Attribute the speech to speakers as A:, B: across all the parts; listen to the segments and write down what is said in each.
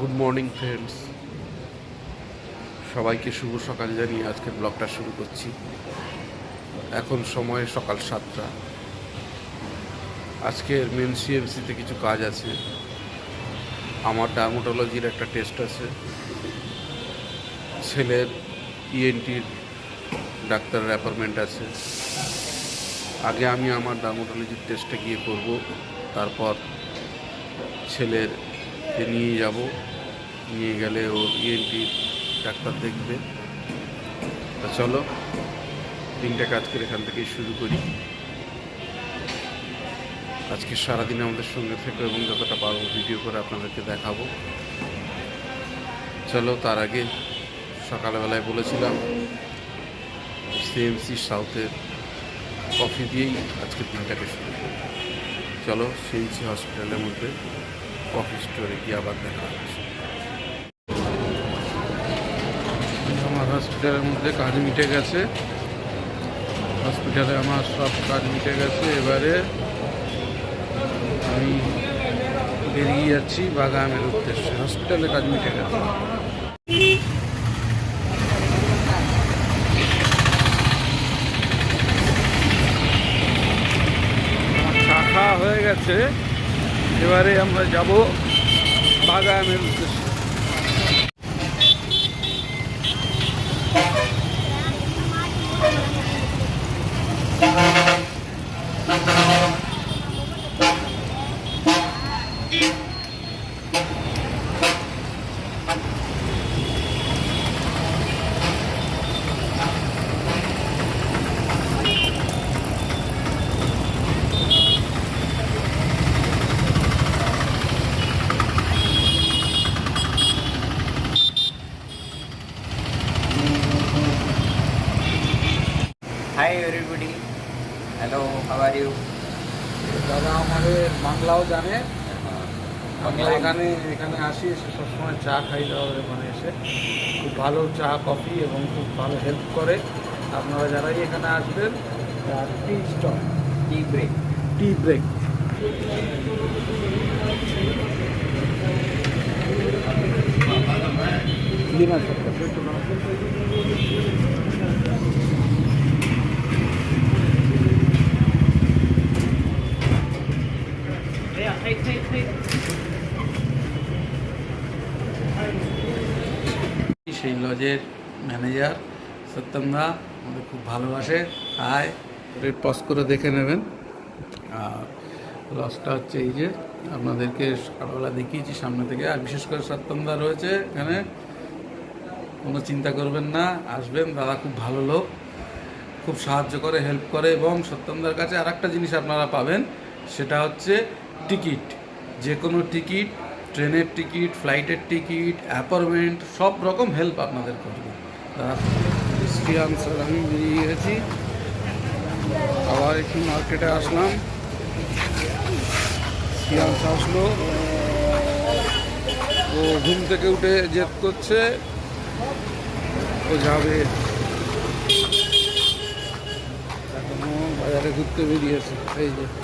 A: Good morning friends সবাইকে শুভ সকাল জানিয়ে আজকে ব্লগটা শুরু করছি। এখন সময় সকাল সাতটা। আজকের মেন সিএমসিতে কিছু কাজ আছে। আমার ডার্মোটোলজির একটা টেস্ট আছে। ছেলের ইএনটির ডাক্তারের অ্যাপয়েন্টমেন্ট আছে। আগে আমি আমার ডার্মোটোলজির টেস্টে গিয়ে করব। তারপর ছেলের কে নিয়ে যাব? নিয়ে গেলে ওর ইএনটি ডাক্তার দেখবে। তা চলো, দিনটা কাজ করে এখান থেকেই শুরু করি। আজকে সারাদিন আমাদের সঙ্গে থেকে এবং যতটা পারব ভিডিও করে আপনাদেরকে দেখাবো। চলো, তার আগে সকালবেলায় বলেছিলাম সিএমসি সাউথের কফি দিয়েই আজকের দিনটাকে শুরু করি। চলো সিএমসি হসপিটালের মধ্যে কফি স্টোরে গিয়ে আবার দেখা হচ্ছে। আমার হসপিটালের মধ্যে কাজ মিটে গেছে। হসপিটালে আমার সব কাজ মিটে গেছে। এবারে আমি বেরিয়ে যাচ্ছি বাগানের উদ্দেশ্যে। হসপিটালে কাজ মিটে গেছে। হয়ে গেছে। এবারে আমরা যাব বাগানের উদ্দেশ্যে
B: Hi everybody. Hello, how are you?
A: দাদা আমাদের বাংলাও জানে। আমরা এখানে এখানে আসি এসে সবসময় চা খাই দাওয়া মানে এসে। খুব ভালো চা কফি এবং খুব ভালো হেল্প করে। আপনারা যারাই এখানে আসবেন tea stall
B: Tea break.
A: Tea break সেই লজের ম্যানেজার সত্যম দা আমাদের খুব ভালোবাসে। আয় রেট পজ করে দেখে নেবেন। আর লসটা হচ্ছে এই যে আপনাদেরকে সকালবেলা দেখিয়েছি সামনে থেকে। আর বিশেষ করে সত্যম দা রয়েছে এখানে। কোনো চিন্তা করবেন না আসবেন। দাদা খুব ভালো লোক। খুব সাহায্য করে হেল্প করে এবং সত্যমদার কাছে আর একটা জিনিস আপনারা পাবেন সেটা হচ্ছে টিকিট যে কোনো টিকিট, ট্রেনের টিকিট, ফ্লাইটের টিকিট অ্যাপয়েন্টমেন্ট সব রকম হেল্প আপনাদের করবে। স্যার আমি বেরিয়ে গেছি আবার একটু মার্কেটে আসলাম। শ্রিয়াংশ আসলো। ও ঘুম থেকে উঠে জেদ করছে। ও যাবে। এখনও বাজারে ঘুরতে বেরিয়েছে। এই যে।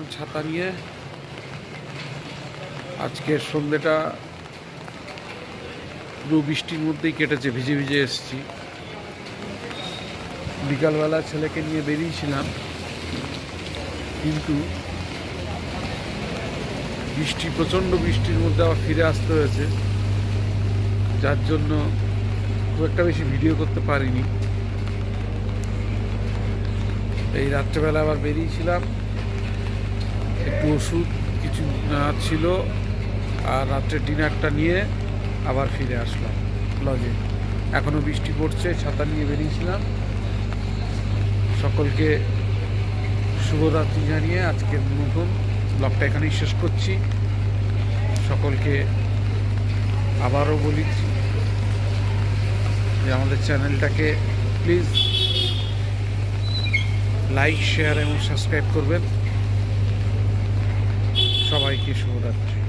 A: করেছিলাম ছাতা নিয়ে। আজকের সন্ধ্যেটা পুরো বৃষ্টির মধ্যেই কেটেছে, ভিজে ভিজে এসেছি। বিকালবেলা ছেলেকে নিয়ে বেরিয়েছিলাম, কিন্তু বৃষ্টি, প্রচণ্ড বৃষ্টির মধ্যে আবার ফিরে আসতে হয়েছে। যার জন্য খুব একটা বেশি ভিডিও করতে পারিনি। এই রাত্রেবেলা আবার বেরিয়েছিলাম। একটু ওষুধ, কিছু ছিল আর রাত্রে ডিনারটা নিয়ে আবার ফিরে আসলাম লজে। এখনও বৃষ্টি পড়ছে, ছাতা নিয়ে বেরিয়েছিলাম। সকলকে শুভরাত্রি জানিয়ে আজকের নতুন ব্লগটা এখানেই শেষ করছি। সকলকে আবারও বলি যে আমাদের চ্যানেলটাকে প্লিজ লাইক, শেয়ার এবং সাবস্ক্রাইব করবেন। সবাইকে শুভরাত্রি।